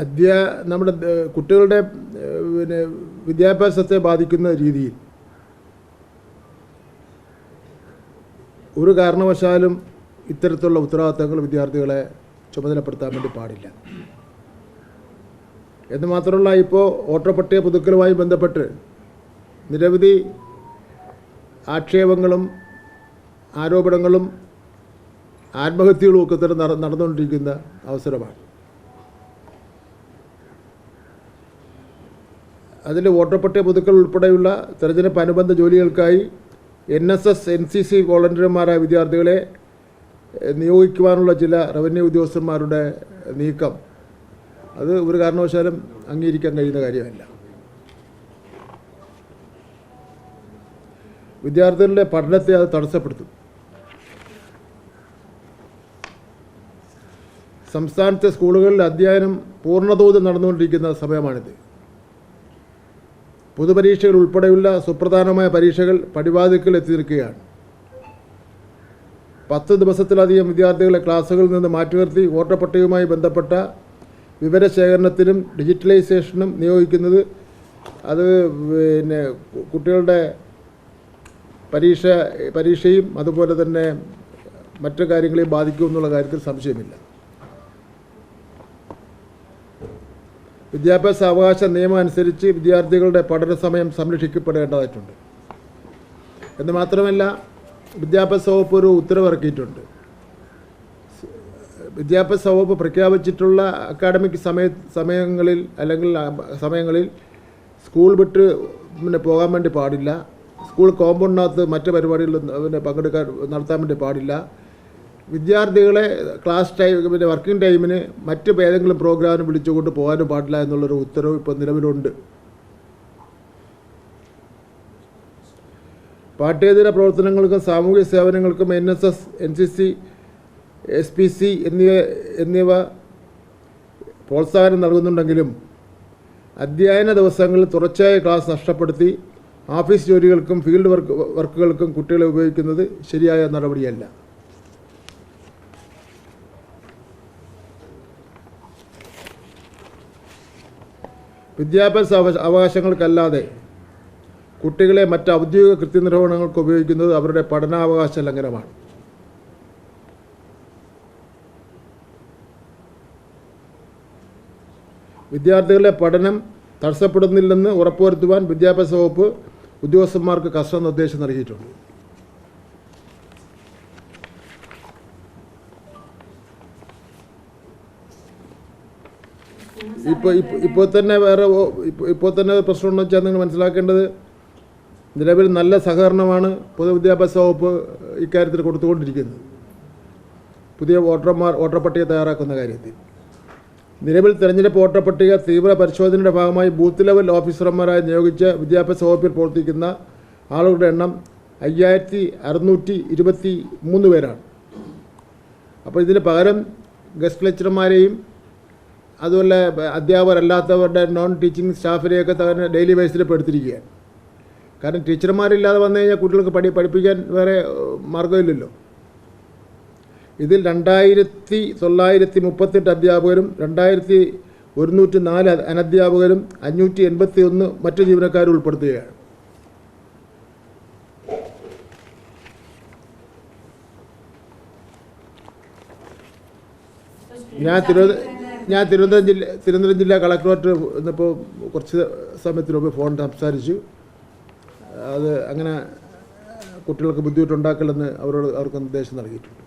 അധ്യാ നമ്മുടെ കുട്ടികളുടെ പിന്നെ വിദ്യാഭ്യാസത്തെ ബാധിക്കുന്ന രീതിയിൽ ഒരു കാരണവശാലും ഇത്തരത്തിലുള്ള ഉത്തരവാദിത്തങ്ങൾ വിദ്യാർത്ഥികളെ ചുമതലപ്പെടുത്താൻ വേണ്ടി പാടില്ല. എന്ന് മാത്രമല്ല ഇപ്പോൾ ഓട്ടോപട്ടിക പുതുക്കലുമായി ബന്ധപ്പെട്ട് നിരവധി ആക്ഷേപങ്ങളും ആരോപണങ്ങളും ആത്മഹത്യകളും ഒക്കെ തന്നെ നടന്നുകൊണ്ടിരിക്കുന്ന അവസരമാണ്. അതിൽ വോട്ടർ പട്ടിക പുതുക്കൽ ഉൾപ്പെടെയുള്ള തെരഞ്ഞെടുപ്പ് അനുബന്ധ ജോലികൾക്കായി N S S N C C വോളണ്ടിയർമാരായ വിദ്യാർത്ഥികളെ നിയോഗിക്കുവാനുള്ള ചില റവന്യൂ ഉദ്യോഗസ്ഥന്മാരുടെ നീക്കം. അത് ഒരു കാരണവശാലും അംഗീകരിക്കാൻ കഴിയുന്ന കാര്യമല്ല. വിദ്യാർത്ഥികളുടെ പഠനത്തെ അത് തടസ്സപ്പെടുത്തും. സംസ്ഥാനത്തെ സ്കൂളുകളിൽ അധ്യയനം പൂർണതോതിൽ നടന്നുകൊണ്ടിരിക്കുന്ന സമയമാണിത്. പൊതുപരീക്ഷകൾ ഉൾപ്പെടെയുള്ള സുപ്രധാനമായ പരീക്ഷകൾ പടിവാതിക്കൽ എത്തി നിൽക്കുകയാണ് പത്ത് ദിവസത്തിലധികം വിദ്യാർത്ഥികളെ ക്ലാസ്സുകളിൽ നിന്ന് മാറ്റി നിർത്തി വോട്ടർ പട്ടികയുമായി ബന്ധപ്പെട്ട വിവരശേഖരണത്തിനും ഡിജിറ്റലൈസേഷനും നിയോഗിക്കുന്നത് അത് പിന്നെ കുട്ടികളുടെ പരീക്ഷ പരീക്ഷയും അതുപോലെ തന്നെ മറ്റു കാര്യങ്ങളെയും ബാധിക്കുമെന്നുള്ള കാര്യത്തിൽ സംശയമില്ല. വിദ്യാഭ്യാസ അവകാശ നിയമം അനുസരിച്ച് വിദ്യാർത്ഥികളുടെ പഠന സമയം സംരക്ഷിക്കപ്പെടേണ്ടതായിട്ടുണ്ട്. എന്ന് മാത്രമല്ല വിദ്യാഭ്യാസ വകുപ്പ് ഒരു ഉത്തരവിറക്കിയിട്ടുണ്ട്. വിദ്യാഭ്യാസ വകുപ്പ് പ്രഖ്യാപിച്ചിട്ടുള്ള അക്കാഡമിക് സമയ സമയങ്ങളിൽ അല്ലെങ്കിൽ സമയങ്ങളിൽ സ്കൂൾ വിട്ട് പിന്നെ പോകാൻ വേണ്ടി പാടില്ല. സ്കൂൾ കോമ്പൗണ്ടിനകത്ത് മറ്റ് പരിപാടികളിൽ പിന്നെ പങ്കെടുക്കാൻ നടത്താൻ വേണ്ടി പാടില്ല. വിദ്യാർത്ഥികളെ ക്ലാസ് ടൈം പിന്നെ വർക്കിംഗ് ടൈമിന് മറ്റ് ഏതെങ്കിലും പ്രോഗ്രാമിന് വിളിച്ചുകൊണ്ട് പോകാനും പാടില്ല എന്നുള്ളൊരു ഉത്തരവ് ഇപ്പോൾ നിലവിലുണ്ട്. പാഠ്യേതര പ്രവർത്തനങ്ങൾക്കും സാമൂഹ്യ സേവനങ്ങൾക്കും N S S N C C S P C എന്നിവ എന്നിവ പ്രോത്സാഹനം നൽകുന്നുണ്ടെങ്കിലും അധ്യയന ദിവസങ്ങളിൽ തുടർച്ചയായ ക്ലാസ് നഷ്ടപ്പെടുത്തി ഓഫീസ് ജോലികൾക്കും ഫീൽഡ് വർക്ക് വർക്കുകൾക്കും കുട്ടികളെ ഉപയോഗിക്കുന്നത് ശരിയായ നടപടിയല്ല. വിദ്യാഭ്യാസ അവ- അവകാശങ്ങൾക്കല്ലാതെ കുട്ടികളെ മറ്റ് ഔദ്യോഗിക കൃത്യനിർവഹണങ്ങൾക്ക് ഉപയോഗിക്കുന്നത് അവരുടെ പഠനാവകാശ ലംഘനമാണ്. വിദ്യാർത്ഥികളുടെ പഠനം തടസ്സപ്പെടുന്നില്ലെന്ന് ഉറപ്പുവരുത്തുവാൻ വിദ്യാഭ്യാസ വകുപ്പ് ഉദ്യോഗസ്ഥന്മാർക്ക് കർശന നിർദ്ദേശം നൽകിയിട്ടുണ്ട്. ഇപ്പോൾ ഇപ്പോൾ തന്നെ വേറെ ഇപ്പോൾ തന്നെ ഒരു പ്രശ്നം എന്ന് വെച്ചാൽ നിങ്ങൾ മനസ്സിലാക്കേണ്ടത് നിലവിൽ നല്ല സഹകരണമാണ് പൊതുവിദ്യാഭ്യാസ വകുപ്പ് ഇക്കാര്യത്തിൽ കൊടുത്തുകൊണ്ടിരിക്കുന്നത്. പുതിയ വോട്ടർമാർ വോട്ടർ പട്ടിക തയ്യാറാക്കുന്ന കാര്യത്തിൽ. നിലവിൽ തെരഞ്ഞെടുപ്പ് വോട്ടർ പട്ടിക തീവ്ര പരിശോധനയുടെ ഭാഗമായി ബൂത്ത് ലെവൽ ഓഫീസർമാരായി നിയോഗിച്ച വിദ്യാഭ്യാസ വകുപ്പിൽ പ്രവർത്തിക്കുന്ന ആളുകളുടെ എണ്ണം അയ്യായിരത്തി അറുന്നൂറ്റി ഇരുപത്തി മൂന്ന് പേരാണ്. അപ്പോൾ ഇതിന് പകരം ഗസ്റ്റ് ലെക്ചർമാരെയും അതുപോലെ അധ്യാപകരല്ലാത്തവരുടെ നോൺ ടീച്ചിങ് സ്റ്റാഫിനെയൊക്കെ തന്നെ ഡെയിലി ബേസിൽ പെടുത്തിരിക്കുകയാണ്. കാരണം ടീച്ചർമാരില്ലാതെ വന്നു കഴിഞ്ഞാൽ കുട്ടികൾക്ക് പഠി പഠിപ്പിക്കാൻ വേറെ മാർഗമില്ലല്ലോ ഇതിൽ രണ്ടായിരത്തി തൊള്ളായിരത്തി മുപ്പത്തെട്ട് അധ്യാപകരും രണ്ടായിരത്തി ഒരുന്നൂറ്റി നാല് അനധ്യാപകരും അഞ്ഞൂറ്റി എൺപത്തി ഒന്ന് മറ്റു ജീവനക്കാരും ഉൾപ്പെടുത്തുകയാണ്. ഞാൻ തിരുവനന്തപുരം ഞാൻ തിരുവനന്തപുരം ജില്ല തിരുവനന്തപുരം ജില്ലാ കളക്ടറേറ്റ് ഇന്നിപ്പോൾ കുറച്ച് സമയത്തിന് മുമ്പ് ഫോൺ സംസാരിച്ചു. അത് അങ്ങനെ കുട്ടികൾക്ക് ബുദ്ധിമുട്ടുണ്ടാക്കില്ലെന്ന് അവരോട് അവർക്ക് നിർദ്ദേശം നൽകിയിട്ടുണ്ട്.